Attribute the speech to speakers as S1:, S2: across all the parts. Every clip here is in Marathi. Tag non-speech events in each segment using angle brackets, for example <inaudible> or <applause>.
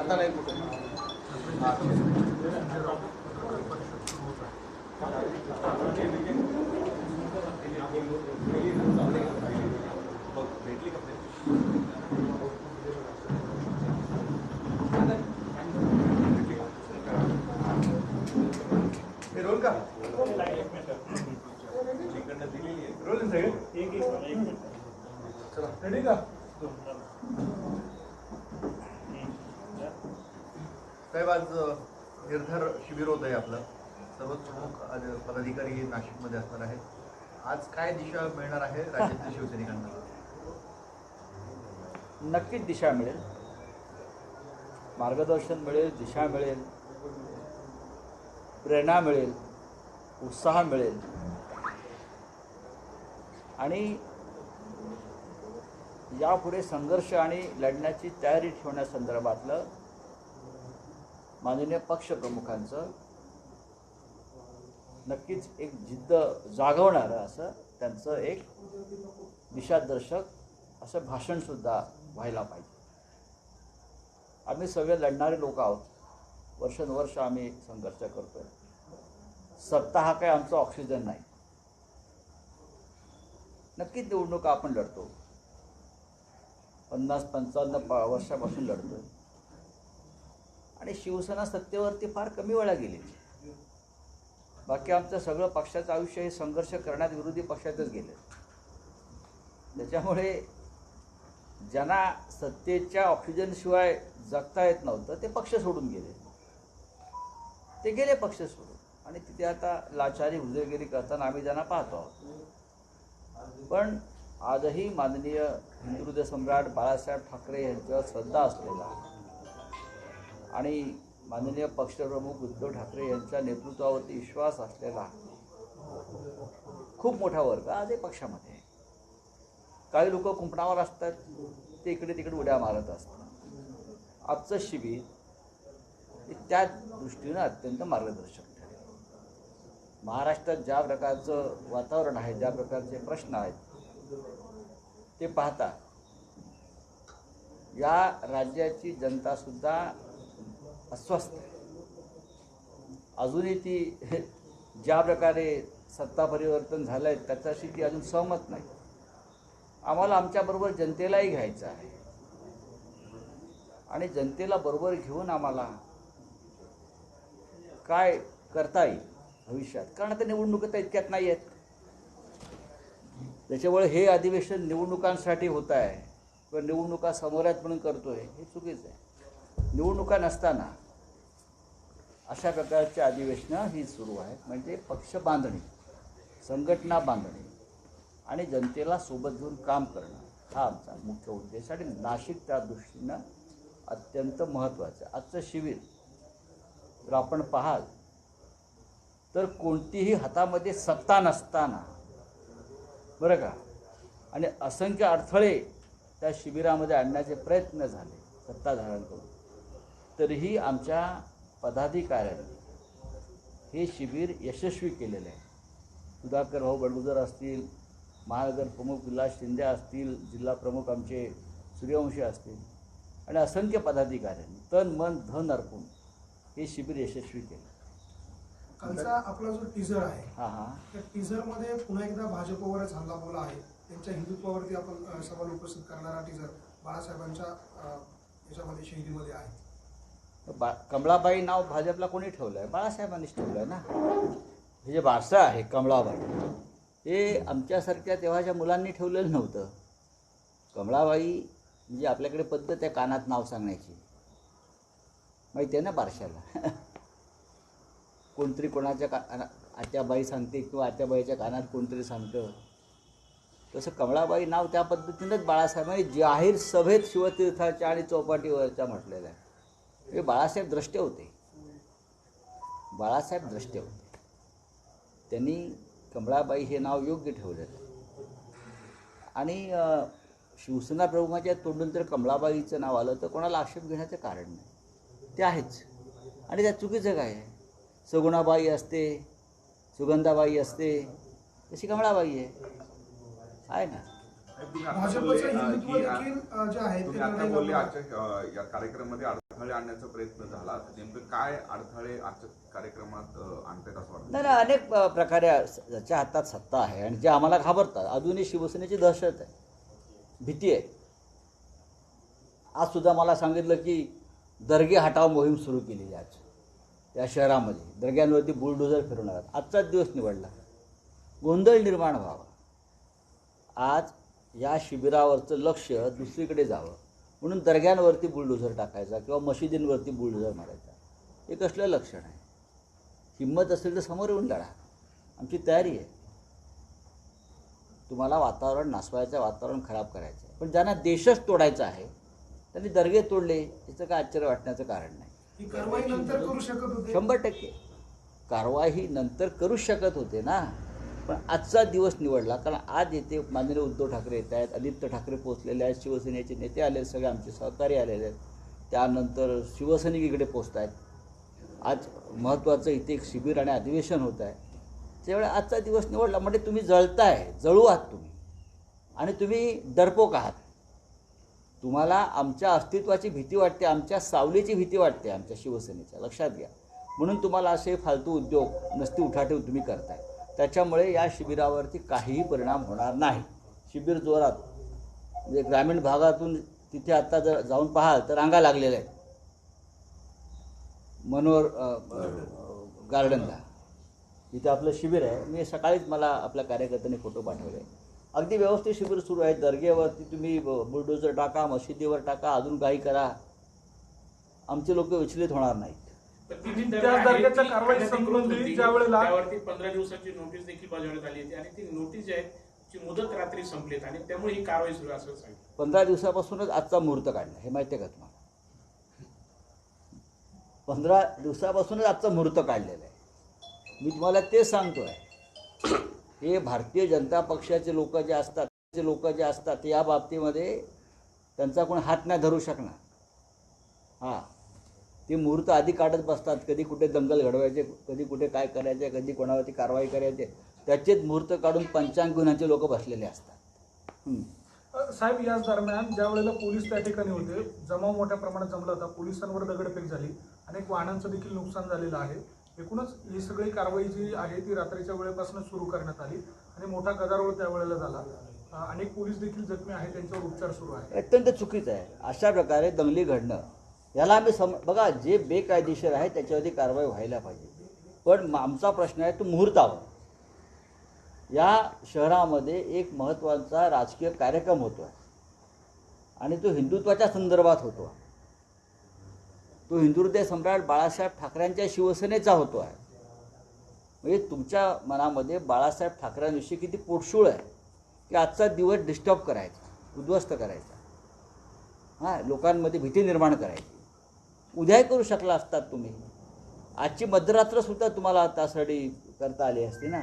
S1: आता नाही कुठे. भेटली का? साहेब आज निर्धार शिबिर होत आहे आपलं. सर्वच प्रमुख पदाधिकारी पदाधिकारी नाशिकमध्ये असणार आहेत. आज काय दिशा मिळणार आहे राज्यातील शिवसैनिकांना?
S2: नक्कीच दिशा मिळेल. मार्गदर्शन मिळेल दिशा मिळेल. प्रेरणा मिळेल. उत्साह मिळेल. आणि यापुढे संघर्ष आणि लढण्याची तयारी ठेवण्यासंदर्भातलं माननीय पक्षप्रमुखांचं नक्कीच एक जिद्द जागवणारं असं त्यांचं एक दिशादर्शक असं भाषणसुद्धा व्हायला पाहिजे. आम्ही सगळे लढणारे लोक आहोत. वर्षानुवर्ष आम्ही संघर्ष करतोय. सत्ता हा काय आमचा ऑक्सिजन नाही. नक्कीच निवडणुका आपण लढतो. पन्नास पंचावन्न प वर्षापासून लढतोय. आणि शिवसेना सत्तेवरती फार कमी वेळा गेलेली बाकी आमचं सगळं पक्षाचं आयुष्य हे संघर्ष करण्यात विरोधी पक्षातच गेलं त्याच्यामुळे ज्यांना सत्तेच्या ऑक्सिजनशिवाय जगता येत नव्हतं ते पक्ष सोडून गेले. ते गेले पक्ष सोडून. आणि तिथे आता लाचारी हुजरगिरी करताना आम्ही त्यांना पाहतो आहोत. पण आजही माननीय हिंदुहृदय सम्राट बाळासाहेब ठाकरे यांच्यावर श्रद्धा असलेला आणि माननीय पक्षप्रमुख उद्धव ठाकरे यांच्या नेतृत्वावरती विश्वास असलेला खूप मोठा वर्ग आजही पक्षामध्ये. आहे काही लोक कुंपणावर असतात ते इकडे तिकडे उड्या मारत असतात. आजचं शिबिर हे त्या दृष्टीनं अत्यंत मार्गदर्शक ठरेल. महाराष्ट्रात ज्या प्रकारचं वातावरण आहे ज्या प्रकारचे प्रश्न आहेत ते पाहता या राज्याची जनतासुद्धा अस्वस्थ आहे. अजूनही ती <laughs> ज्या प्रकारे सत्ता परिवर्तन झालं आहे त्याच्याशी ती अजून सहमत नाही. आम्हाला आमच्याबरोबर जनतेलाही घ्यायचं आहे. आणि जनतेला बरोबर घेऊन आम्हाला काय करता येईल भविष्यात? कारण आता निवडणुका तर इतक्यात नाही आहेत. त्याच्यामुळे हे अधिवेशन निवडणुकांसाठी होत आहे. किंवा निवडणुका समोर आहेत म्हणून आहे हे चुकीचं आहे. निवडणुका नसताना अशा प्रकारची अधिवेशनं ही सुरू आहेत. म्हणजे पक्ष बांधणी संघटना बांधणी आणि जनतेला सोबत घेऊन काम करणं हा आमचा मुख्य उद्देश आणि नाशिक त्या दृष्टीनं अत्यंत महत्त्वाचं आजचं शिबिर जर आपण पाहाल तर कोणतीही हातामध्ये सत्ता नसताना बरं का? आणि असंख्य अडथळे त्या शिबिरामध्ये आणण्याचे प्रयत्न झाले सत्ताधाऱ्यांकडून. तरीही आमच्या पदाधिकाऱ्यांनी हे शिबिर यशस्वी केलेलं आहे. सुधाकर भाऊ बडगुजर असतील महानगर प्रमुख विलास शिंदे असतील जिल्हा प्रमुख आमचे सूर्यवंशी असतील आणि असंख्य पदाधिकाऱ्यांनी तन मन धन अर्पून हे शिबिर यशस्वी केलं.
S3: कालचा आपला जो टीझर आहे
S2: हां हां.
S3: त्या टीझरमध्ये पुन्हा एकदा भाजपवरच हल्ला बोला आहे. त्यांच्या हिंदुत्वावरती आपण सवाल उपस्थित करणारा टीझर बाळासाहेबांच्या याच्यामध्ये शैलीमध्ये आहे.
S2: बा कमळाबाई नाव भाजपला कोणी ठेवलं आहे बाळासाहेबांनीच ठेवलं आहे ना? हे जे वारसा आहे कमळाबाई हे आमच्यासारख्या तेव्हाच्या मुलांनी ठेवलेलं नव्हतं. कमळाबाई म्हणजे आपल्याकडे पद्धत आहे कानात नाव सांगण्याची. माहिती आहे ना बारशाला? <laughs> कोणतरी कोणाच्या का आत्याबाई सांगते किंवा आत्याबाईच्या कानात कोणतरी सांगतं. तसं कमळाबाई नाव त्या पद्धतीनंच बाळासाहेबांनी जाहीर सभेत शिवतीर्थाच्या आणि चौपाटीवरच्या म्हटलेलं आहे. हे बाळासाहेब द्रष्टे होते. बाळासाहेब द्रष्टे होते. त्यांनी कमळाबाई हे नाव योग्य ठेवलेलं आणि शिवसेना प्रमुखाच्या तोंडून जर कमळाबाईचं नाव आलं तर कोणाला आक्षेप घेण्याचं कारण नाही. ते आहेच. आणि त्यात चुकीचं काय आहे? सगुणाबाई असते सुगंधाबाई असते तशी कमळाबाई आहे. आहे ना?
S3: भाजपचं हिंदुत्व देखील जे आहे ते
S4: कार्यक्रमामध्ये अडथळे आणण्याचा प्रयत्न झाला तर नेमकं काय अडथळे आजच्या कार्यक्रमात आणतात असं वाटतं?
S2: नाही अनेक प्रकारे ज्याच्या हातात सत्ता आहे आणि जे आम्हाला घाबरतात. अजूनही शिवसेनेची दहशत आहे. भीती आहे. आज सुद्धा मला सांगितलं की दर्गे हटाव मोहीम सुरू केलेली आज. या शहरामध्ये. दर्ग्यांवरती बुलडोझर फिरवणार आजचाच दिवस निवडला. गोंधळ निर्माण व्हावा. आज या शिबिरावरचं लक्ष दुसरीकडे जावं. म्हणून दर्ग्यांवरती बुलडोझर टाकायचा किंवा मशिदींवरती बुलडोझर मारायचा. हे कसलं लक्षण आहे? हिंमत असेल तर समोर येऊन लढा. आमची तयारी आहे. तुम्हाला वातावरण नासवायचं वातावरण खराब करायचं आहे. पण ज्यांना देशच तोडायचा आहे त्यांनी दर्गे तोडले याचं काय आश्चर्य वाटण्याचं कारण नाही.
S3: कारवाई नंतर करू शकत होते?
S2: शंभर टक्के. कारवाई नंतर करूच शकत होते ना. पण आजचा दिवस निवडला. कारण आज येथे माननीय उद्धव ठाकरे येत आहेत आदित्य ठाकरे पोचलेले आहेत शिवसेनेचे नेते आले सगळे आमचे सहकारी आलेले आहेत. त्यानंतर शिवसैनिक इकडे पोचत आहेत. आज महत्त्वाचं इथे एक शिबिर आणि अधिवेशन होत आहे. त्यावेळी आजचा दिवस निवडला म्हणजे तुम्ही जळताय जळू आहात तुम्ही. आणि तुम्ही डरपोक आहात. तुम्हाला आमच्या अस्तित्वाची भीती वाटते आमच्या सावलीची भीती वाटते आमच्या शिवसेनेच्या. लक्षात घ्या. म्हणून तुम्हाला असे फालतू उद्योग नसती उठाठेव तुम्ही करताय. त्याच्यामुळे या शिबिरावरती काहीही परिणाम होणार नाही. शिबिर जोरात म्हणजे ग्रामीण भागातून तिथे आता जर जाऊन पाहाल तर रांगा लागलेल्या आहेत. मनोहर गार्डनला. इथे आपलं शिबिर आहे. मी सकाळीच मला आपल्या कार्यकर्त्यांनी फोटो पाठवले. अगदी व्यवस्थित शिबिर सुरू आहे दर्गेवरती तुम्ही ब- टाका मशिदीवर टाका अजून काही करा. आमचे लोक विचलित होणार नाहीत.
S5: तर ती जी
S6: त्या
S5: दर आहे,
S6: दर्ग्याच्या
S5: ती
S6: कारवाई संबंधी. ज्या वेळेला-
S5: त्यावरती पंधरा दिवसाची नोटीस देखील बजावण्यात आली होती. आणि ती नोटीस जी आहे ची मुदत रात्री संपलीत आणि त्यामुळे ही कारवाई सुरू आहे असं सांगितलं.
S2: पंधरा दिवसापासूनच आजचा मुहूर्त काढला. हे माहिती आहे का तुम्हाला? पंधरा दिवसापासूनच आजचा मुहूर्त काढलेला आहे. मी तुम्हाला तेच सांगतो आहे हे भारतीय जनता पक्षाचे लोक जे असतात ते लोक जे असतात या बाबतीमध्ये त्यांचा कोण हात नाही धरू शकणार. हां. ते मुहूर्त आधी काढत बसतात. कधी कुठे दंगल घडवायचे कधी कुठे काय करायचे कधी कोणावरती कारवाई करायचे. त्याचेच मुहूर्त काढून पंचांग गुन्ह्याचे लोक बसलेले असतात.
S6: साहेब याच दरम्यान ज्या वेळेला पोलीस त्या ठिकाणी होते जमाव मोठ्या प्रमाणात जमला होता. पोलिसांवर दगडफेक झाली. अनेक वाहनांचं देखील नुकसान झालेलं आहे. एकूणच ही सगळी कारवाई जी आहे ती रात्रीच्या वेळेपासून सुरू करण्यात आली आणि मोठा गदारोळ त्यावेळेला झाला. अनेक पोलीस देखील जखमी आहेत त्यांच्यावर उपचार सुरू आहे
S2: अत्यंत चुकीचं आहे. अशा प्रकारे दंगली घडणं याला आम्ही सम बघा जे बेकायदेशीर आहे त्याच्यावरती कारवाई व्हायला पाहिजे. पण आमचा प्रश्न आहे तो मुहूर्तावर. या शहरामध्ये एक महत्त्वाचा राजकीय कार्यक्रम होतो आहे आणि तो हिंदुत्वाच्या संदर्भात होतो. आहे तो हिंदुहृदय सम्राट बाळासाहेब ठाकरेंच्या शिवसेनेचा होतो आहे. म्हणजे तुमच्या मनामध्ये बाळासाहेब ठाकरेंविषयी किती पोटशूळ आहे की आजचा दिवस डिस्टर्ब करायचा उद्ध्वस्त करायचा. हां लोकांमध्ये भीती निर्माण करायची. उद्याही करू शकला असतात तुम्ही. आजची मध्यरात्रसुद्धा तुम्हाला त्यासाठी करता आली असती ना.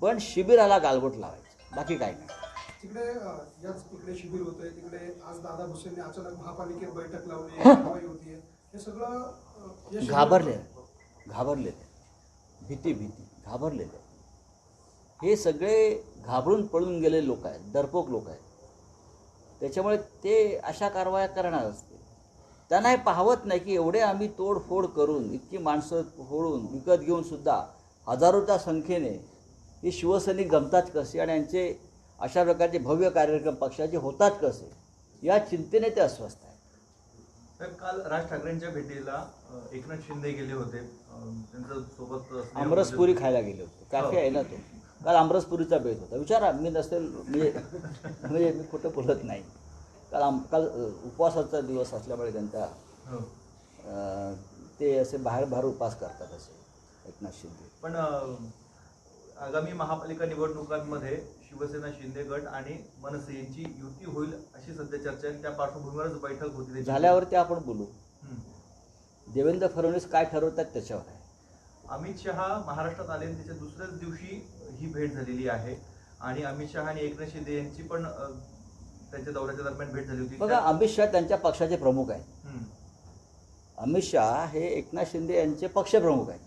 S2: पण शिबिराला गालबोट लावायचं. बाकी काय नाही.
S3: तिकडे अ, याच इकडे शिबिर होतंय. तिकडे आज दादा भुसेंनी अचानक महापालिकेत बैठक लावली कारवाई होतीये. हे सगळं अ, या शिबिर-
S2: घाबरले घाबरलेले भीती भीती. घाबरलेले हे सगळे घाबरून पळून गेलेले लोक आहेत. डरपोक लोक आहेत. त्याच्यामुळे ते अशा कारवाया करणार असते त्यांना हे पाहवत नाही की एवढे आम्ही तोडफोड करून इतकी माणसं फोडून विकत घेऊन सुद्धा हजारोच्या संख्येने हे शिवसैनिक जमतात कसे आणि यांचे अशा प्रकारचे भव्य कार्यक्रम पक्षाचे होतात कसे? या चिंतेने ते अस्वस्थ आहेत.
S1: तर काल राज ठाकरेंच्या भेटीला एकनाथ शिंदे गेले होते. अ, त्यांचं सोबत
S2: आमरसपुरी
S1: होते.
S2: खायला गेले होते. कॅफे आहे ना तो? काल आमरसपुरीचा बेत होता. विचारा मी नसेल म्हणजे म्हणजे मी खोटं बोलत नाही. काल आम काल उपवासाचा दिवस असल्यामुळे त्यांचा
S1: हो.
S2: ते असे बाहेर बाहेर उपवास करतात असे एकनाथ शिंदे
S1: पण आगामी महापालिका निवडणुकांमध्ये शिवसेना शिंदे गट आणि मनसे यांची युती होईल अशी सध्या चर्चा आहे त्या पार्श्वभूमीवरच बैठक होती.
S2: झाल्यावरती आपण बोलू. देवेंद्र फडणवीस काय ठरवतात त्याच्यावर आहे
S1: अमित शहा महाराष्ट्रात आले त्याच्या दुसऱ्याच दिवशी ही भेट झालेली आहे आणि अमित शहा आणि एकनाथ शिंदे यांची पण त्यांच्या दौऱ्याच्या दरम्यान भेट झाली होती.
S2: बघा अमित शहा त्यांच्या पक्षाचे प्रमुख आहेत. अमित शहा हे एकनाथ शिंदे यांचे पक्षप्रमुख आहेत.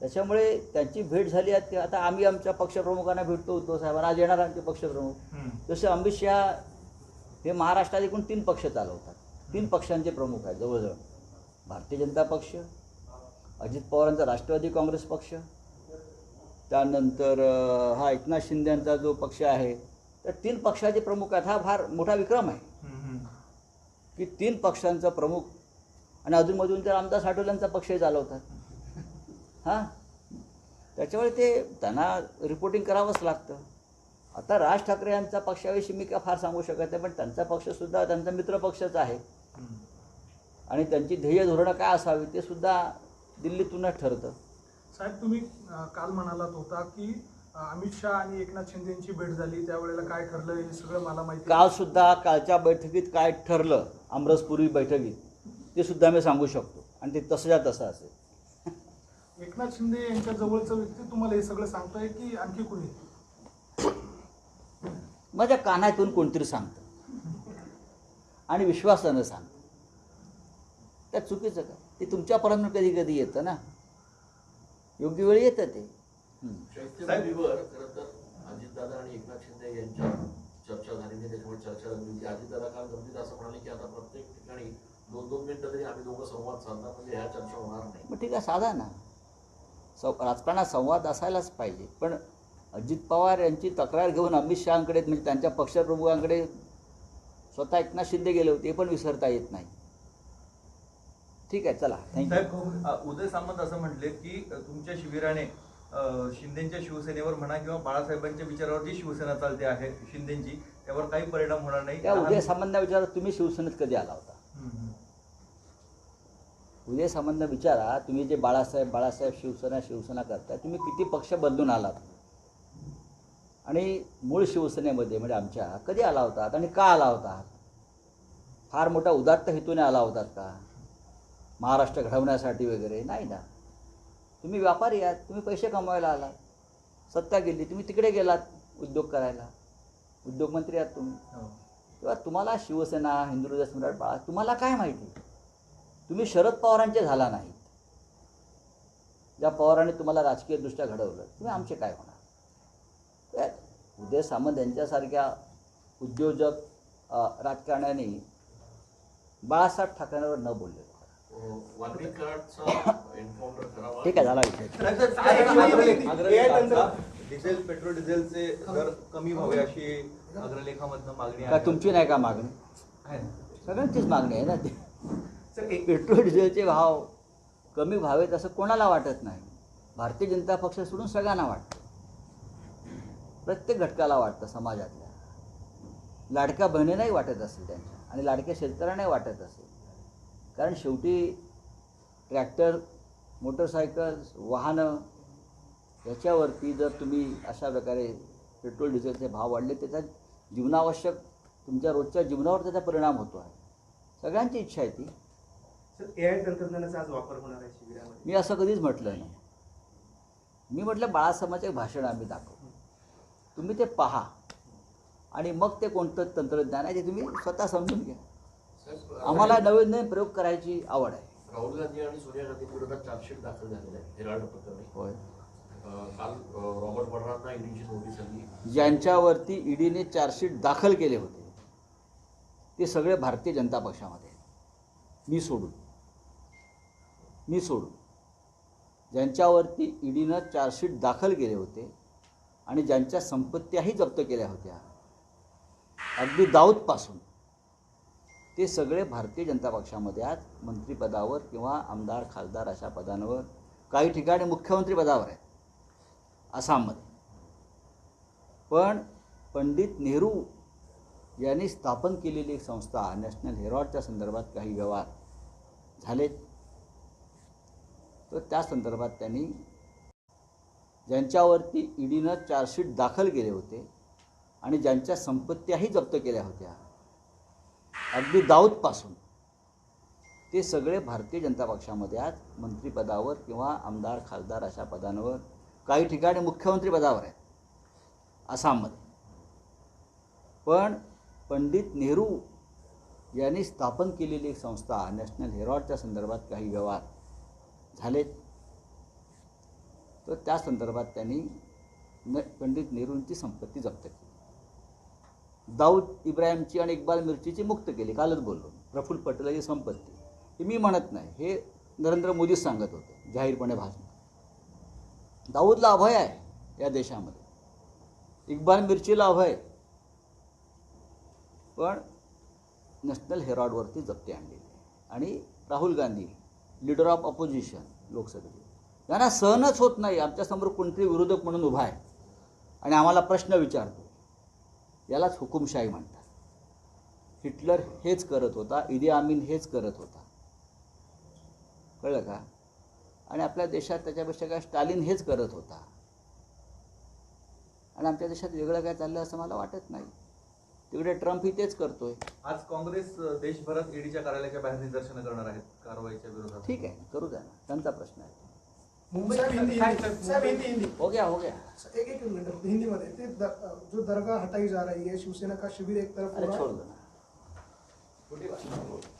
S2: त्याच्यामुळे त्यांची भेट झाली आहे. ते आता आम्ही आमच्या पक्षप्रमुखांना भेटतो उद्धव साहेबांना आज येणार आमचे पक्षप्रमुख. जसे अमित शहा हे महाराष्ट्रात एकूण तीन पक्ष चालवतात. तीन पक्षांचे प्रमुख आहेत जवळजवळ. भारतीय जनता पक्ष अजित पवारांचा राष्ट्रवादी काँग्रेस पक्ष त्यानंतर हा एकनाथ शिंदे यांचा जो पक्ष आहे तर तीन पक्षाचे प्रमुख आहेत हा फार मोठा विक्रम आहे. की तीन पक्षांचा प्रमुख आणि अधूनमधून तर आमदार साठवल्यांचा पक्षही चालवतात. हां? त्याच्यामुळे ते त्यांना रिपोर्टिंग करावंच लागतं. आता राज ठाकरे यांचा पक्षाविषयी मी काय फार सांगू शकत नाही पण त्यांचा पक्षसुद्धा त्यांचा मित्र पक्षच आहे. आणि त्यांची ध्येय धोरणं काय असावी ते सुद्धा दिल्लीतूनच ठरतं.
S6: साहेब तुम्ही काल म्हणालात होता की अमित शहा आणि एकनाथ शिंदे यांची भेट झाली. त्यावेळेला काय ठरलं हे सगळं मला माहिती आहे.
S2: काल सुद्धा कालच्या बैठकीत काय ठरलं आमरसपूर्वी बैठकीत ते सुद्धा मी सांगू शकतो. आणि ते तसंच्या तसं असेल.
S6: एकनाथ शिंदे यांच्या जवळचं व्यक्ती तुम्हाला हे सगळं सांगतोय की आणखी कुणी?
S2: माझ्या कानातून कोणतरी सांगतं. आणि विश्वासानं सांगतं. त्यात चुकीचं काय ते तुमच्यापर्यंत कधी कधी येतं ना? योग्य वेळी येतं ते.
S7: चैत्यभूमीवर खरं तर अजितदादा आणि एकनाथ शिंदे यांच्या चर्चा झाली. नाही त्याच्यामुळे चर्चा झाली होती अजितदादा काल गमतीत असं म्हणाले की आता प्रत्येक ठिकाणी दोन दोन मिनिटं तरी आम्ही दोघं संवाद साधणार म्हणजे ह्या चर्चा होणार नाही.
S2: मग ठीक आहे साधा ना. सं राजकारणात संवाद असायलाच पाहिजे. पण अजित पवार यांची तक्रार घेऊन अमित शहाकडे म्हणजे त्यांच्या पक्षप्रमुखांकडे स्वतः एकनाथ शिंदे गेले होते हे पण विसरता येत नाही. ठीक आहे चला. थँक्यू
S1: उदय सामंत असं म्हटले की तुमच्या शिबिराने शिंदेच्या शिवसेनेवर म्हणा किंवा बाळासाहेबांच्या विचारावर जी शिवसेना चालते आहे शिंदेची. त्यावर काही परिणाम होणार नाही.
S2: त्या उदय सामंत विचारा तुम्ही शिवसेनेत कधी आला होता. उदय सामंत विचारा तुम्ही जे बाळासाहेब बाळासाहेब शिवसेना शिवसेना करताय तुम्ही किती पक्ष बदलून आलात? आणि मूळ शिवसेनेमध्ये म्हणजे आमच्या कधी आला होतात आणि का आला होतात फार मोठा उदात्त हेतूने आला होतात का? महाराष्ट्र घडवण्यासाठी वगैरे? नाही ना. तुम्ही व्यापारी आहात तुम्ही पैसे कमवायला आलात सत्ता गेली तुम्ही तिकडे गेलात उद्योग करायला. उद्योगमंत्री आहात तुम्ही.
S1: हो.
S2: तेव्हा तुम्हाला शिवसेना हिंदू हृदय सम्राट बाळा तुम्हाला काय माहिती? तुम्ही शरद पवारांचे झाला नाहीत. ज्या पवारांनी तुम्हाला राजकीयदृष्ट्या घडवलं तुम्ही आमचे काय होणार? त्यात उदय सामंत यांच्यासारख्या उद्योजक राजकारण्याने बाळासाहेब ठाकरेंवर न बोलले. ठीक आहे झाला विषय.
S1: डिझेल पेट्रोल डिझेलचे दर कमी व्हावे अशी अग्रलेखामधनं मागणी
S2: काय तुमची नाही का मागणी?
S1: आहे ना?
S2: सगळ्यांचीच मागणी आहे ना ती.
S1: सर एक
S2: पेट्रोल डिझेलचे भाव कमी व्हावेत असं कोणाला वाटत नाही. भारतीय जनता पक्ष सोडून सगळ्यांना वाटतं. प्रत्येक घटकाला वाटतं समाजातल्या. लाडक्या बहिणींनाही वाटत असेल त्यांच्या. आणि लाडक्या शेतकऱ्यांनाही वाटत असेल. कारण शेवटी ट्रॅक्टर मोटरसायकल्स वाहनं याच्यावरती जर तुम्ही अशा प्रकारे पेट्रोल डिझेलचे भाव वाढले त्याचा जीवनावश्यक तुमच्या रोजच्या जीवनावर त्याचा परिणाम होतो आहे. सगळ्यांची इच्छा आहे ती.
S8: सर ए आय तंत्रज्ञानाचा आज वापर होणार आहे शिबिरामध्ये.
S2: मी असं कधीच म्हटलं नाही. मी म्हटलं बाळासाहेबांचे भाषण आम्ही दाखवू. तुम्ही ते पहा. आणि मग ते कोणतं तंत्रज्ञान आहे ते तुम्ही स्वतः समजून घ्या. आम्हाला नवीन नवीन प्रयोग करायची आवड आहे.
S7: राहुल गांधी आणि सोनिया गांधी विरोधात चार्जशीट दाखल झालेला आहे हेराल्ड प्रकरणी
S2: होय.
S7: काल रॉबर्ट वड्रांना ईडीची नोटीस आली.
S2: ज्यांच्यावरती ईडीने चार्जशीट दाखल केले होते. ते सगळे भारतीय जनता पक्षामध्ये. मी सोडून. मी सोडून. ज्यांच्यावरती ईडीनं चार्जशीट दाखल केले होते आणि ज्यांच्या संपत्त्याही जप्त केल्या होत्या. अगदी दाऊदपासून. ते सगळे भारतीय जनता पक्षामध्ये आज मंत्रिपदावर किंवा आमदार खासदार अशा पदांवर काही ठिकाणी मुख्यमंत्री पदावर आहेत. आसाममध्ये. पण पंडित नेहरू यांनी स्थापन केलेली एक संस्था नॅशनल हेरॉडच्या संदर्भात काही व्यवहार झालेत. तर त्या संदर्भात त्यांनी ज्यांच्यावरती ईडीनं चार्जशीट दाखल केले होते आणि ज्यांच्या संपत्त्याही जप्त केल्या होत्या अगदी दाऊदपासून. ते सगळे भारतीय जनता पक्षामध्ये आज मंत्रिपदावर किंवा आमदार खासदार अशा पदांवर काही ठिकाणी मुख्यमंत्री पदावर आहेत. आसाममध्ये. पण पंडित नेहरू यांनी स्थापन केलेली एक संस्था नॅशनल हेरॉडच्या संदर्भात काही व्यवहार झाले तर त्या संदर्भात त्यांनी न पंडित नेहरूंची संपत्ती जप्त केली. दाऊद इब्राहिमची आणि इक्बाल मिर्चीची मुक्त केली. कालच बोललो. प्रफुल्ल पटेलाची संपत्ती. हे मी म्हणत नाही. हे नरेंद्र मोदीच सांगत होते. जाहीरपणे भाषण. दाऊदला अभय आहे या देशामध्ये. इक्बाल मिरचीला अभय. पण नॅशनल हेरॉडवरती जप्ती आणलेली आणि Rahul Gandhi leader of opposition लोकसभेचे यांना सहनच होत नाही. आमच्यासमोर कोणतरी विरोधक म्हणून उभा आहे. आणि आम्हाला प्रश्न विचारतो. यालाच हुकुमशाही म्हणतात. हिटलर हेच करत होता इदी आमीन हेच करत होता. कळलं का? आणि आपल्या देशात त्याच्यापेक्षा काय स्टालिन हेच करत होता. आणि आमच्या देशात वेगळं काय चाललं असं मला वाटत नाही. तिकडे ट्रम्प ही तेच करतोय.
S1: आज काँग्रेस देशभरात ईडीच्या कार्यालयाच्या बाहेर निदर्शनं करणार आहेत कारवाईच्या विरोधात.
S2: ठीक आहे करू द्या ना. त्यांचा प्रश्न आहे.
S3: मुंबई हिंदी हिंदी। हिंदी हिंदी।
S2: हो गया हो गया।
S3: एक एक मिनट हिंदी में जो दरगाह हटाई जा रही है शिवसेना का शिविर एक तरफ़
S2: छोड़ दो। बात।